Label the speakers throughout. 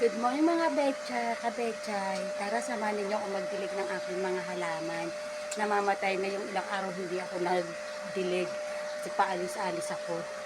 Speaker 1: Good morning mga betcha, kabetchay. Tara samahan ninyo ako magdilig ng aking mga halaman. Namamatay na yung ilang araw hindi ako nagdilig. Paalis-alis ako.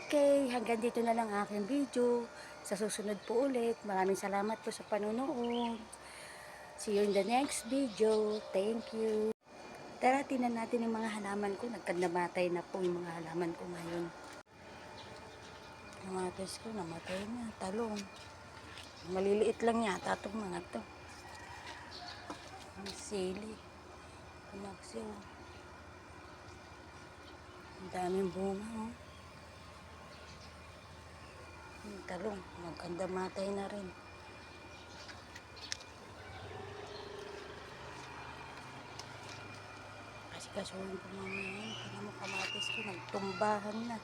Speaker 1: Okay, hanggang dito na lang aking video. Sa susunod po ulit, maraming salamat po sa panonood. See you in the next video. Thank you. Tara, tinan natin yung mga halaman ko. Nagkandamatay na po yung mga halaman ko ngayon. Kamatis ko, namatay na. Talong. Maliliit lang yata itong mga to. Ang sili. Pinaksiw. Ang daming bunga, oh. Yung talong, magkanda matay na rin. Kasi kasuhin ko mamaya yun. Kaya mo kamatis ko, nagtumbahan na.